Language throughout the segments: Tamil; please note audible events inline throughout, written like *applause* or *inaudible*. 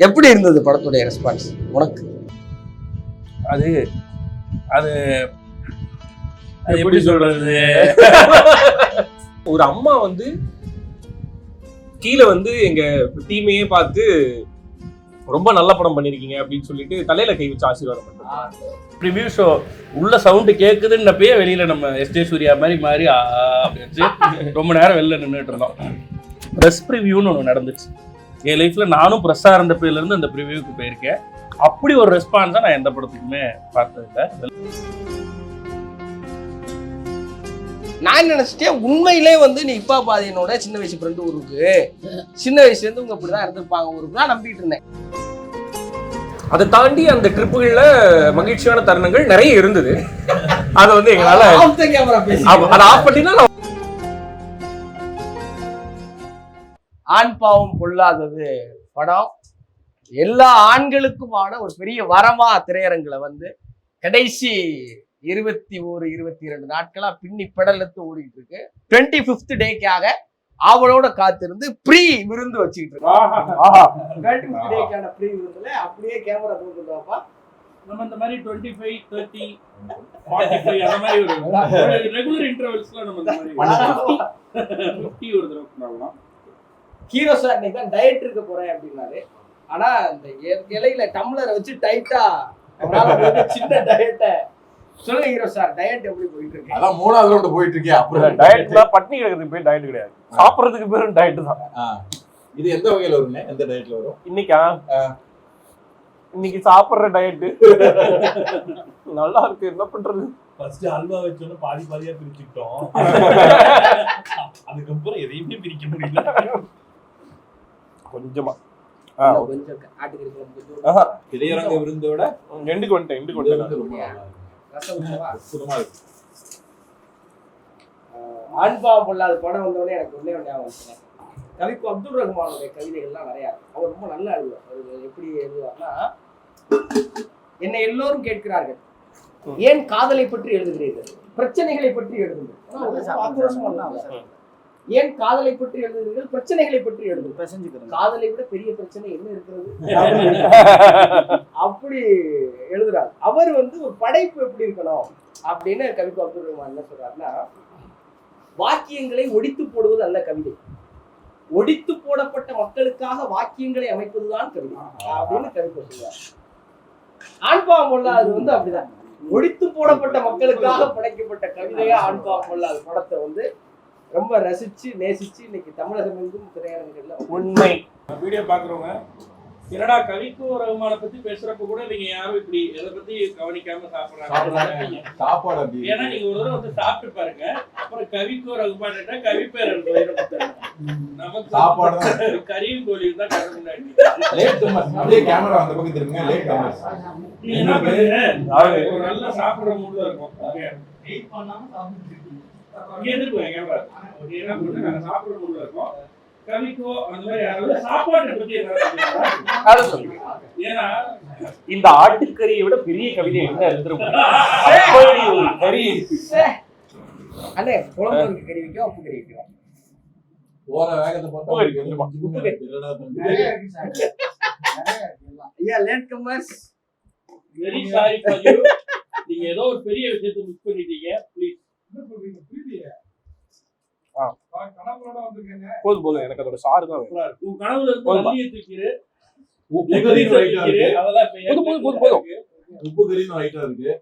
எப்படி இருந்தது படத்துடைய ரெஸ்பான்ஸ் உனக்கு? அது அது அது எப்படி சொல்றது? ஒரு அம்மா வந்து கீழே வந்து எங்க டீமையே பார்த்து ரொம்ப நல்ல படம் பண்ணிருக்கீங்க அப்படின்னு சொல்லிட்டு தலையில கை வச்சு ஆசீர்வாதம் பண்றாங்க ரிவ்யூ ஷோ உள்ள சவுண்டு கேக்குதுன்னப்பயே வெளியில நம்ம எஸ் ஜே சூர்யா மாதிரி மாறி ஆ அப்படி வச்சு ரொம்ப நேரம் வெளில நின்றுட்டு இருந்தோம். ப்ரெஸ் ப்ரிவியூன்னு ஒன்று நடந்துச்சு. என் லைஃப்ல நானும் ப்ரெஸ்ஸாக இருந்தப்பையில இருந்து அந்த ப்ரிவியூக்கு போயிருக்கேன். அப்படி ஒரு ரெஸ்பான்ஸை நான் எந்த படத்துக்குமே பார்த்ததில்லை. நான் நினைச்சிட்டேன்? உண்மையிலே வந்து நீ இப்பா பாதியனோட சின்ன வயசு ஃப்ரெண்டு ஊருக்கு சின்ன வயசுல இருந்து உங்க இப்படிதான் இருந்திருப்பாங்க. ஊருக்கு நான் நம்பிட்டு இருந்தேன். அதை தாண்டி அந்த ட்ரிப்புகள்ல மகிழ்ச்சியான தருணங்கள் நிறைய இருந்தது. அதை வந்து எங்களால அதை ஆஃப் பண்ணினா ஆண் பாவம் பொல்லாதது படம். எல்லா ஆண்களுக்குமான ஒரு பெரிய வரமா திரையரங்குல வந்து கடைசி இருபத்தி ஒரு இருபத்தி இரண்டு நாட்களா பின்னி பெடலத்து ஓடிட்டு இருக்கு. டுவெண்ட்டி ஃபிஃப்த் டேக்காக ஆவலோட காத்திருந்து ப்ரீ விருந்து வச்சுக்கிட்டு இருக்கோம் ப்ரீ விருந்துல அப்படியே கேமரா தூக்குறப்பா நம்ம இந்த மாதிரி twenty five thirty forty five அந்த மாதிரி ஒரு *laughs* ரெகுலர் இன்டர்வல்ஸ்ல நம்ம இந்த மாதிரி *laughs* ஃபிஃப்டி ஒரு தடவை பண்ணலாம் ஹீரோ சார் இன்னைக்கு தான் டயட் இருக்க போறேன் அப்படின்னாரு. ஆனா இந்த இலையில டம்ளரை வச்சு டைட்டா சின்ன டயட்டை சொல்லுங்க ஹீரோ சார் டயட் எப்படி போயிட்டு இருக்கு? அதான் மூணாவது ரவுண்ட் போயிட்டு இருக்கே அப்புறம் டயட்ல பட்னி கிடக்கிறதுக்கு பேர் டயட் கிடையாது. சாப்பிடுறதுக்கு பேரும் டயட் தான். இது எந்த வகையில வருங்க எந்த டயட்ல வரும்? இன்னைக்கா? இன்னைக்கு சாப்பிடுற டயட் நல்லா இருக்கு. என்ன பண்றது? ஃபர்ஸ்ட் அல்வா வச்சோன்னு பாதி பாதியா பிரிச்சுக்கிட்டோம். *laughs* அதுக்கப்புறம் எதையுமே பிரிக்க முடியல. கொஞ்சமா. இளையரங்க விருந்தோட எண்டுக்கு வந்துட்டேன் எண்டுக்கு இது வந்துட்டேன் வந்து ரொம்ப நல்லா இருக்கு. ரசம் ஊத்தவா? *laughs* அற்புதமா இருக்கு. ஆஹ் ஆண்பாவம் பொல்லாத படம் வந்தோடனே எனக்கு வந்துச்சு. கவிக்கு அப்துல் ரஹ்மானுடைய கவிதைகள்லாம் நிறைய. அவர் ரொம்ப நல்லா எழுதுவார் அவர் எப்படி எழுதுவார்னா என்னை எல்லோரும் கேட்கிறார்கள். ஏன் காதலை பற்றி எழுதுகிறீர்கள்? பிரச்சனைகளை பற்றி எழுதுங்கள் ஆனா, ஒரு ஆக்ரோஷமா எழுதுவார். ஏன் காதலை பற்றி எழுதுகிறீர்கள்? பிரச்சனைகளை பற்றி எழுதுங்கள். காதலை விட பெரிய பிரச்சனை என்ன இருக்கிறது? *laughs* அப்படி எழுதுறாரு. அவர் வந்து ஒரு படைப்பு எப்படி இருக்கணும் அப்படின்னு கவிக்கு அப்துல் ரஹ்மான் என்ன சொல்றாருன்னா வாக்கியங்களை ஒடித்து போடுவது அல்ல கவிதை. ஒடித்து போடப்பட்ட மக்களுக்காக வாக்கியங்களை அமைப்பதுதான் கவிதை. அப்படின்னு கவிதை சொல்றாரு. ஆண்பாவம் பொல்லாது வந்து அப்படிதான். ஒடித்து போடப்பட்ட மக்களுக்காக படைக்கப்பட்ட கவிதையா ஆண்பாவம் பொல்லாது படத்தை வந்து ரொம்ப ரசிச்சு நேசிச்சு இன்னைக்கு தமிழகம் எங்கும் திரையரங்குகள்ல உண்மை. வீடியோ பாக்குறவங்க என்னடா கவிக்கு ரகுமான பத்தி பேசுறப்ப கூட நீங்க யாரும் இப்படி எதை பத்தி கவனிக்காம சாப்பிடுறாங்க. சாப்பாடு ஏன்னா. நீங்க ஒரு தடவை வந்து சாப்பிட்டு பாருங்க. அப்புறம் கவிக்கோ ரகுமான்ட்டா கவி பேர் நமக்கு சாப்பாடு. கறியும் கோழியும் தான் கதை முன்னாடி. லேட். அப்படியே கேமரா அந்த பக்கம் திரும்புங்க. லேட் ஒரு நல்லா சாப்பிடுற மூடு இருக்கும். இங்க எதிர்ப்பு கேமரா நீங்க என்ன பண்ணுங்க நாங்க சாப்பிடுற மூடு இருக்கும் கவிக்கோ அந்த மாதிரி யாராவது சாப்பாட்டை பத்தி. அதை. ஏன்னா இந்த ஆட்டுக்கறியை விட பெரிய கவிதை என்ன இருந்திருக்கும் அப்படி ஒரு கறி. இருக்கு அண்ணே குழம்பு கறி வைக்கும் கறி போற வேகத்தை பார்த்தா. ஐயா late very sorry for you நீங்க ஏதோ ஒரு பெரிய விஷயத்தை மிஸ் பண்ணிட்டீங்க. ப்ளீஸ் போதும் போதும். எனக்கு அதோட சாறு தான் போதுமா? போதும், போதும், போதும். உப்பு கறின்னு இருக்கு.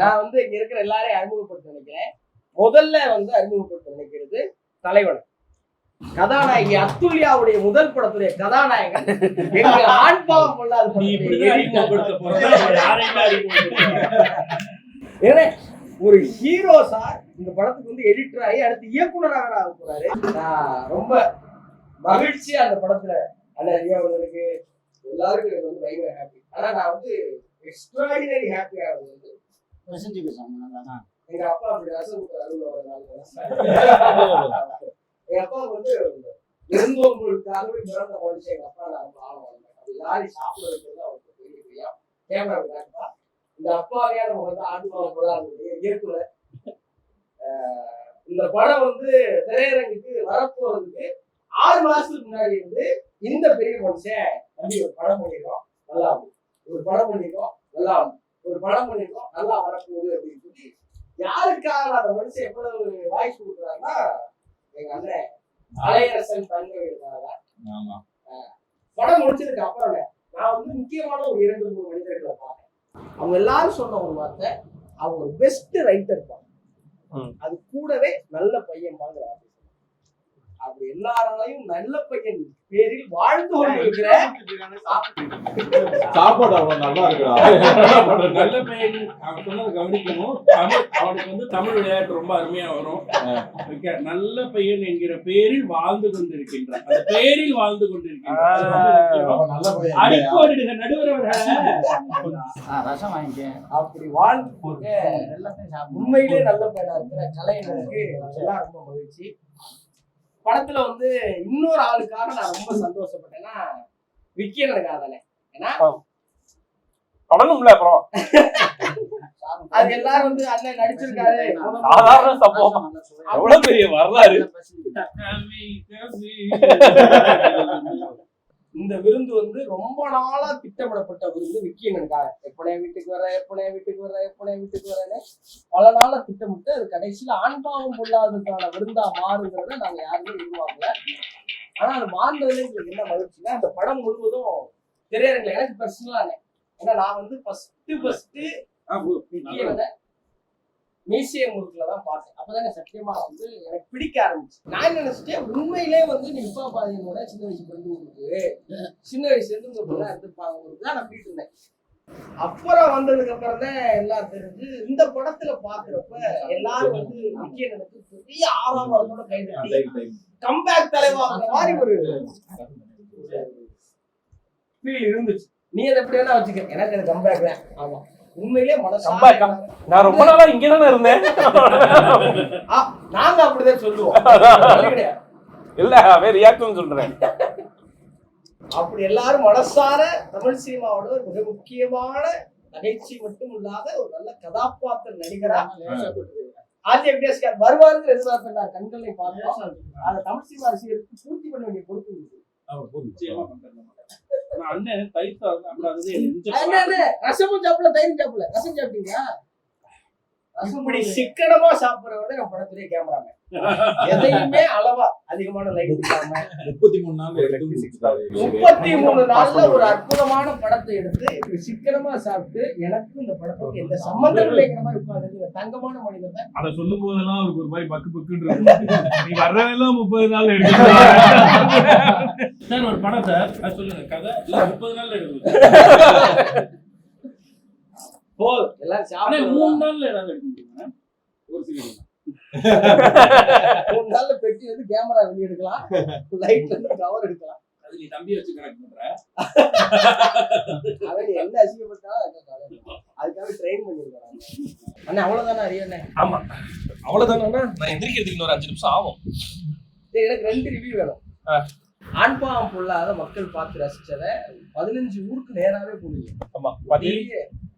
நான் வந்து இங்க இருக்கிற எல்லாரையும் அறிமுகப்படுத்த நினைக்கிறேன். முதல்ல வந்து அறிமுகப்படுத்த நினைக்கிறது தலைவன். கதாநாயகி அத்துல்யாவுடைய முதல் படத்துடைய கதாநாயகன். எங்க ஆண் பாவம் பொல்லாத நீ படத்துடைய இப்படிதான் அறிமுகப்படுத்த போற. யாரையுமே அறிமுகப்படுத்த ஏன்னா, ஒரு ஹீரோ சார் இந்த படத்துக்கு வந்து எடிட்டர் ஆகி அடுத்து இயக்குனராக ஆக போறாரு. நான் ரொம்ப மகிழ்ச்சியா அந்த படத்துல அந்த ஐயா அவர்களுக்கு எல்லாருக்கும் எனக்கு வந்து பயங்கர ஹாப்பி ஆனா நான் வந்து எக்ஸ்ட்ராடினரி ஹாப்பியா இருந்தது. எங்க அப்பா அப்படி ரசம் அருள் எங்க அப்பா வந்து இருந்தவங்களுக்காகவே பிறந்த மனுஷன் எங்க அப்பா நான் ஆளுவாங்க ஆழம். வளர்ந்தேன் அது லாரி சாப்பிட அவருக்கு பெரிய பிரியம் கேமரா விளையாட்டுப்பா இந்த அப்பாவையா நம்ம வந்து ஆண்டுபாவம் கொள்ளாது இயக்குனர் ஆஹ் இந்த படம் வந்து திரையரங்குக்கு வரப்போறதுக்கு ஆறு மாசத்துக்கு முன்னாடி வந்து இந்த பெரிய மனுஷன் தம்பி ஒரு படம் பண்ணிடுறோம் நல்லா ஆகும் ஒரு படம் பண்ணிருக்கோம். நல்லா ஆகும் ஒரு படம் பண்ணிருக்கோம். நல்லா வரப்போகுது அப்படின்னு சொல்லி யாருக்காக அந்த மனுஷன் எவ்வளவு வாய்ஸ் கொடுக்குறாருன்னா எங்க அண்ணன் அலையரசன் ஆமா. படம் முடிச்சதுக்கு அப்புறம் நான் வந்து முக்கியமான ஒரு இரண்டு மூணு மனிதர்களை பார்த்தேன். அவங்க எல்லாரும் சொன்ன ஒரு வார்த்தை அவங்க ஒரு பெஸ்ட் ரைட்டர் தான். அது கூடவே நல்ல பையன் பாங்க அப்படி எல்லாராலையும் நல்ல பையன் பேரில் வாழ்ந்து கொண்டிருக்கிற சாப்பாடு அவ்வளவு நல்லா இருக்குடா நல்ல பையன். அவன் சொன்னதை கவனிக்கணும். தமிழ் அவனுக்கு வந்து தமிழ் விளையாட்டு ரொம்ப அருமையா வரும். நல்ல பையன் என்கிற பேரில் வாழ்ந்து கொண்டிருக்கின்றான். அந்த பேரில் வாழ்ந்து கொண்டிருக்கின்றான். அடிக்கோடிடுங்க நடுவர் ரசம் வாங்கிக்க. அப்படி வாழ்ந்து போக உண்மையிலே நல்ல பையனா இருக்கிற கலைஞருக்கு எல்லாம் ரொம்ப மகிழ்ச்சி. படத்துல வந்து இன்னொரு ஆளுக்காக நான் ரொம்ப சந்தோஷப்பட்டேன்னா விக்கியனுக்காக தானே? ஏன்னா தொடங்கும்ல அப்புறம். *laughs* அது எல்லாரும் வந்து அண்ணன் நடிச்சிருக்காரு. சாதாரண சம்பவம். எவ்வளவு பெரிய வரலாறு. *laughs* இந்த விருந்து வந்து ரொம்ப நாளா திட்டமிடப்பட்ட விருந்து விக்கியனுக்காக எப்பனையா வீட்டுக்கு வர எப்பனையா வீட்டுக்கு வர எப்பனையா வீட்டுக்கு வரேன்னு பல நாளா திட்டமிட்டு அது கடைசியில ஆண்பாவம் பொல்லாததுக்கான விருந்தா மாறுங்கிறத நாங்க யாருமே எதிர்பார்க்கல ஆனா அது மாறினதுல எங்களுக்கு என்ன மகிழ்ச்சினா அந்த படம் முழுவதும் திரையரங்குல எனக்கு பர்சனலா ஏன்னா நான் வந்து ஃபர்ஸ்ட் ஃபர்ஸ்ட் விக்கியனை மியூசியம் முறுக்குல தான் பார்த்தேன். அப்பதானே சத்தியமா வந்து எனக்கு பிடிக்க ஆரம்பிச்சு. நான் நினைச்சிட்டேன்? உண்மையிலே வந்து நீ இப்பா பாதியோட சின்ன வயசு பிறந்து உங்களுக்கு சின்ன வயசுல இருந்து உங்க பிள்ளை இருந்திருப்பாங்க உங்களுக்கு தான் நான் போயிட்டு இருந்தேன். அப்புறம் வந்ததுக்கு அப்புறம் தான் எல்லாம் தெரிஞ்சு இந்த படத்துல பாக்குறப்ப எல்லாரும் வந்து விக்கியனுக்கு பெரிய ஆறாமரத்தோட கை கம்பேக் தலைவா அந்த மாதிரி ஒரு ஃபீல் இருந்துச்சு. நீ அதை எப்படி வேணா வச்சுக்க? எனக்கு அது கம்பேக் தான். ஆமா. உண்மையிலே மனசு Comeback ஆ? நான் ரொம்ப நாளா இங்க தானே இருந்தேன் நாங்க அப்படிதான் சொல்லுவோம். இல்ல அவன் ரியாக்டும் சொல்றேன். அப்படி எல்லாரும் மனசார தமிழ் சினிமாவோட ஒரு மிக முக்கியமான நகைச்சுவை மட்டும் இல்லாத ஒரு நல்ல கதாபாத்திர நடிகரா ஆர்ஜே வித்யாஸ்கர் வருவாருங்கிற எதிர்பார்ப்பு கண்களை பார்த்தோம் அதை தமிழ் சினிமா ரசிகருக்கு பூர்த்தி பண்ண வேண்டிய பொறுப்பு இருக்கு நிச்சயமா அண்ணன் தயிர் அண்ணே, ரசமும் சாப்பிடல தயிரும் சாப்பிடல. ரசம் சாப்பிட்டீங்களா? இப்படி சிக்கனமா சாப்பிடுறவர் நம்ம படத்திலே கேமராமேன். எதையுமே அளவா அதிகமான லைட் இல்லாம முப்பத்தி மூணு நாள். முப்பத்தி மூணு நாள்ல ஒரு அற்புதமான படத்தை எடுத்து இப்படி சிக்கனமா சாப்பிட்டு எனக்கு இந்த படத்துக்கு எந்த சம்பந்தம் இல்லைங்கிற மாதிரி உட்கார்ந்து தங்கமான மனிதன் தான். அத சொல்லும் போதெல்லாம் அவருக்கு ஒரு மாதிரி பக்கு பக்குன்னு இருக்கும் நீ வர்றதெல்லாம் முப்பது நாள் எடுக்க சார் ஒரு படம் சார். சொல்லுங்க. கதை? முப்பது நாள்ல எடுக்கணும். போதும் எல்லாரும் சாப்பிட்டு மூணு நாள்ல ஏதாவது எடுக்க முடியுமா ஒரு சில மூணு நாள்ல பெட்டி வந்து கேமரா வெளிய எடுக்கலாம். லைட் வந்து கவர் எடுக்கலாம். அது நீ தம்பி வச்சு கனெக்ட் பண்ற? *laughs* அவன் என்ன இல்லை. அதுக்காக ட்ரெயின் பண்ணிருக்காங்க அண்ணா அவ்வளவுதானே அறியண்ணே ஆமா. அவ்வளவுதானா நான் எந்திரிக்கிறதுக்கு இன்னொரு அஞ்சு நிமிஷம் ஆகும். சரி எனக்கு ரெண்டு ரிவ்யூ வேணும். ஆண்பாவம் பொல்லாத மக்கள் பார்த்து ரசிச்சத பதினஞ்சு ஊருக்கு நேராவே போடுங்க. ஆமா பதி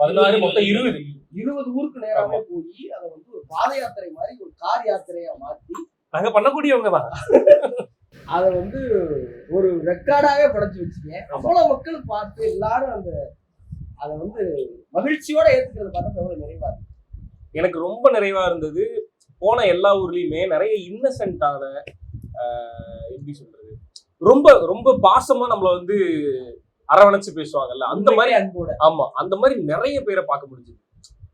பதினாறு மொத்தம் இருபது. இருபது ஊருக்கு நேராவே போய் அதை வந்து ஒரு பாத யாத்திரை மாதிரி ஒரு கார் யாத்திரையா மாத்தி நாங்க பண்ணக்கூடியவங்க தான். அதை வந்து ஒரு ரெக்கார்டாவே படைச்சு வச்சீங்க. அவ்வளவு மக்கள் பார்த்து எல்லாரும் அந்த அதை வந்து மகிழ்ச்சியோட ஏத்துக்கிறது பார்த்தா எவ்வளவு நிறைவா இருக்கு. எனக்கு ரொம்ப நிறைவா இருந்தது போன எல்லா ஊர்லயுமே நிறைய இன்னசென்ட்டான எப்படி சொல்றது? ரொம்ப ரொம்ப பாசமா நம்மள வந்து அரவணைச்சு பேசுவாங்கல்ல அந்த மாதிரி அன்போட. ஆமா அந்த மாதிரி நிறைய பேரை பார்க்க முடிஞ்சது.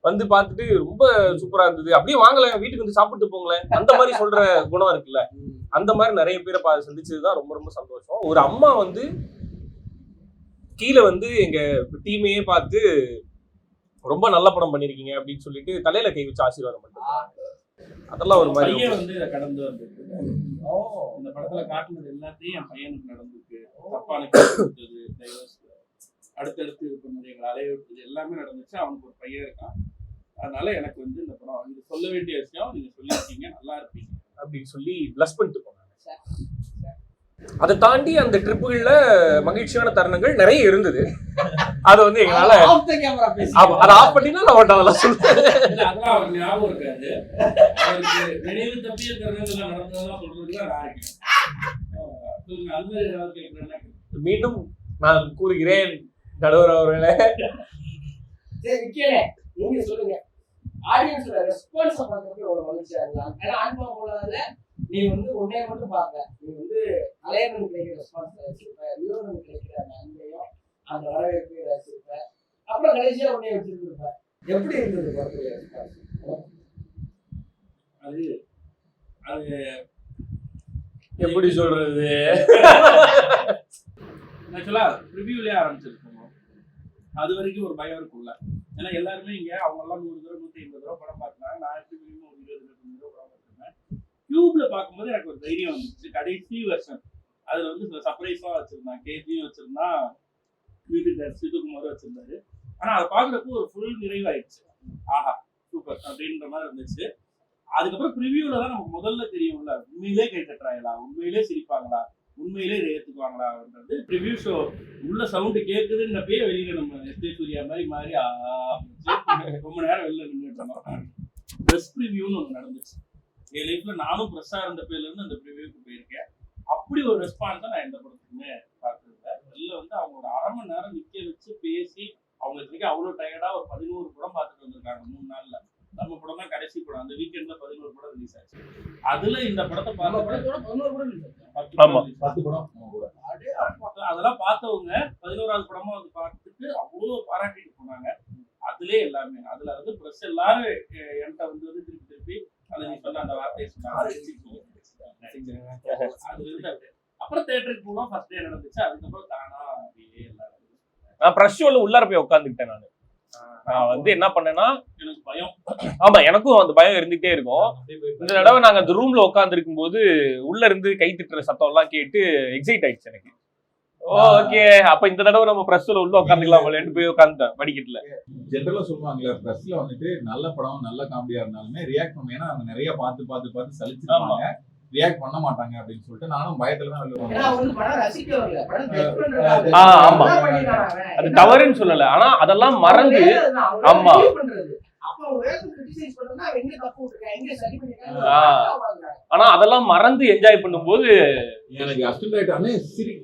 வந்து பார்த்துட்டு ரொம்ப சூப்பரா இருந்தது. அப்படியே வாங்கல வீட்டுக்கு வந்து சாப்பிட்டு போங்களேன் அந்த மாதிரி சொல்ற குணம் இருக்குல்ல. அந்த மாதிரி நிறைய பேரை பா சந்திச்சதுதான் ரொம்ப ரொம்ப சந்தோஷம். ஒரு அம்மா வந்து கீழே வந்து எங்க டீமையே பார்த்து ரொம்ப நல்ல படம் பண்ணிருக்கீங்க அப்படின்னு சொல்லிட்டு தலையில கை வச்சு ஆசீர்வாதம் பண்ணாங்க அதெல்லாம் ஒரு மாதிரி வந்து கடந்து ஓ இந்த படத்துல காட்டுனது எல்லாத்தையும் என் பையனுக்கு நடந்திருக்கு தப்பான கொடுத்தது divorce, அடுத்தடுத்து இது பண்ணது எங்களை அலைய விட்டது எல்லாமே நடந்துச்சு. அவனுக்கு ஒரு பையன் இருக்கான். அதனால எனக்கு வந்து இந்த படம் இது சொல்ல வேண்டிய விஷயம் நீங்க சொல்லியிருக்கீங்க நல்லா இருப்பீங்க. அப்படின்னு சொல்லி பிளஸ் பண்ணிட்டு போனாங்க. அதை தாண்டி அந்த ட்ரிப்புகள்ல மகிழ்ச்சியான தருணங்கள் நிறைய இருந்தது. அது வந்து எங்களால அதை ஆஃப் பண்ணினா நான் இல்ல, அதெல்லாம் அவருக்கு ஞாபகம் இருக்காது. நினைவு தப்பிய தருணங்கள்ல நடந்ததெல்லாம் சொல்றதுக்கு நான் இருக்கேன். மீண்டும் நான் கூறுகிறேன் நடுவர் அவர்களே. நீங்க சொல்லுங்க. ஆடியன்ஸோட ரெஸ்பான்ஸ் பார்க்கறது எவ்வளவு மகிழ்ச்சியா இருக்கலாம் ஏன்னா அனுபவம் போலாத நீ வந்து உன்னைய மட்டும் பார்க்க. நீ வந்து அலையனுக்கு கிடைக்கிற ரெஸ்பான்ஸ் ரசிப்ப விரோதனுக்கு கிடைக்கிற அந்த அன்பையும் அந்த வரவேற்பையும் ரசிப்ப அப்புறம் கடைசியா உன்னைய வச்சிருந்திருப்ப. எப்படி இருந்தது படத்துடைய ரெஸ்பான்ஸ் அது அது எப்படி சொல்றது? ஆக்சுவலா ரிவ்யூலே ஆரம்பிச்சிருக்கோம். அது வரைக்கும் ஒரு பயம் இருக்கும்ல ஏன்னா எல்லாருமே இங்க அவங்க எல்லாம் நூறு தூரம் நூத்தி ஐம்பது ரூபா படம் பார்த்தாங்க நான் எப்படி மினிமம் ஒரு இருபது இருபத்தஞ்சு ரூபா படம் பார்த்துருந்தேன். டியூப்ல பார்க்கும்போது எனக்கு ஒரு தைரியம் வந்துச்சு. கடைசி வருஷன் அதுல வந்து சில சர்ப்ரைஸா வச்சிருந்தான். கேபியும் வச்சிருந்தான். மியூசிக் டைரக்டர் சிதுகுமாரும் வச்சிருந்தாரு. ஆனா அதை பார்க்குறப்போ ஒரு ஃபுல் நிறைவாயிடுச்சு. ஆஹா சூப்பர் அப்படின்ற மாதிரி இருந்துச்சு. அதுக்கப்புறம் ப்ரிவியூல தான் நமக்கு முதல்ல தெரியும்ல. உண்மையிலே கை தட்டுறாங்களா உண்மையிலே சிரிப்பாங்களா? உண்மையிலே ஏத்துக்குவாங்களான்றது ப்ரிவியூ ஷோ உள்ள சவுண்டு கேக்குதுன்னப்பயே வெளியில நம்ம எஸ்டே சூர்யா மாதிரி மாதிரி ரொம்ப நேரம் வெளில நின்றுட்டு ப்ரெஸ் ப்ரிவியூன்னு ஒன்று நடந்துச்சு. என் லைஃப்ல நானும் ப்ரெஸ்ஸாக இருந்த பேர்ல இருந்து அந்த ப்ரிவியூக்கு போயிருக்கேன். அப்படி ஒரு ரெஸ்பான்ஸை நான் எந்த படத்துக்குமே பார்த்துருக்கேன் வெளில வந்து அவங்களோட அரை மணி நேரம் நிற்க வச்சு பேசி அவங்க இத்தனைக்கு அவ்வளோ டயர்டாக ஒரு பதினோரு படம் பார்த்துட்டு வந்திருக்காங்க மூணு நாளில். நம்ம படம் தான் கடைசி படம். அந்த வீக்கெண்ட்ல பதினோரு படம் ரிலீஸ் ஆச்சு. அதுல இந்த படத்தை பார்த்த படத்தோட பதினோரு படம். பத்து அப்பா. அதெல்லாம் பார்த்தவங்க பதினோராவது படமா வந்து பார்த்துட்டு அவ்வளோ பாராட்டிட்டு போனாங்க. அதுலயே எல்லாமே. அதுல வந்து ப்ரெஸ் எல்லாரும் என்கிட்ட வந்து வந்து திருப்பி திருப்பி அதை நீ சொன்ன அந்த வார்த்தையை சொன்னாங்க. இருந்து அப்படியே. அப்புறம் தேட்டருக்கு போனோம். ஃபர்ஸ்ட் டே நடந்துச்சு. அதுக்கப்புறம் தானா அப்படியே எல்லாரும் நான் ப்ரெஷ் ஷோல உள்ளார போய் உட்காந்துக்கிட்டேன் நான். நான் வந்து என்ன பண்ணேன்னா எனக்கு பயம். ஆமா எனக்கும் அந்த பயம் இருந்துகிட்டே இருக்கும். இந்த தடவை நாங்க அந்த ரூம்ல உட்காந்துருக்கும் போது உள்ள இருந்து கை திட்டுற சத்தம் எல்லாம் கேட்டு எக்ஸைட் ஆயிடுச்சு எனக்கு. ஓகே அப்ப இந்த தடவை நம்ம பிரஸ்ல உள்ள உட்காந்துக்கலாம் போய் உட்காந்துட்டேன் படிக்கட்டுல. ஜென்ரலா சொல்லுவாங்கல்ல பிரஸ்ல வந்துட்டு நல்ல படம் நல்ல காமெடியா இருந்தாலுமே ரியாக்ட் பண்ணும் ஏன்னா அவங்க நிறைய பார்த்து பார்த்து பார்த்து சலிச்சிருப்பாங்க. ரியாக்ட் பண்ண மாட்டாங்க அப்படின்னு சொல்லிட்டு நானும் பயத்துல தான் ஆமா. அது தவறுன்னு சொல்லல. ஆனா அதெல்லாம் மறந்து ஆமா. ஆனா அதெல்லாம் மறந்து என்ஜாய் பண்ணும்போது எனக்கு அண்ணே சிரி.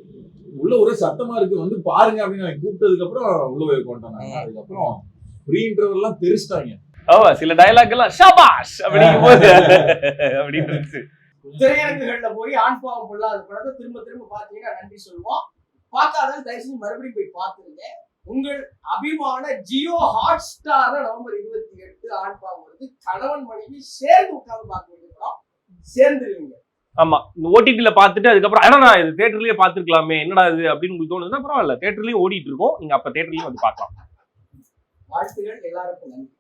உள்ள ஒரே சத்தமா இருக்கு. வந்து பாருங்க அப்படின்னு அவன் கூப்பிட்டதுக்கு அப்புறம் உள்ள போய் கொண்டாங்க அதுக்கப்புறம் ப்ரீ இன்டர்வல் எல்லாம் தெரிச்சிட்டாங்க. ஆமா சில டயலாக் எல்லாம் ஷபாஷ்! அப்படிங்கும் போது *laughs* அப்படின்னு இருந்துச்சு திரையரங்குகள்ல போய் ஆண் பாவம் பொல்லாத படத்தை திரும்ப திரும்ப பாத்தீங்கன்னா நன்றி சொல்லுவோம். பார்க்காதான் தயவு செஞ்சு மறுபடியும் போய் பார்த்துருங்க. உங்கள் அபிமான ஜியோ ஹாட் ஸ்டார் நவம்பர் இருபத்தி எட்டு ஆண் பாவம் வருது. கணவன் மனைவி சேர்ந்து உட்கார்ந்து பார்க்க வேண்டிய படம். சேர்ந்துருவீங்க. ஆமா இந்த ஓடிடில பாத்துட்டு அதுக்கப்புறம் ஆனா நான் இது தேட்டர்லயே பாத்துருக்கலாமே என்னடா இது அப்படின்னு உங்களுக்கு தோணுதுன்னா பரவாயில்ல தேட்டர்லயும் ஓடிட்டு இருக்கோம். நீங்க அப்ப தேட்டர்லயும் வந்து பார்க்கலாம். வாழ்த்துகள் எல்லாருக்கும் நன்றி.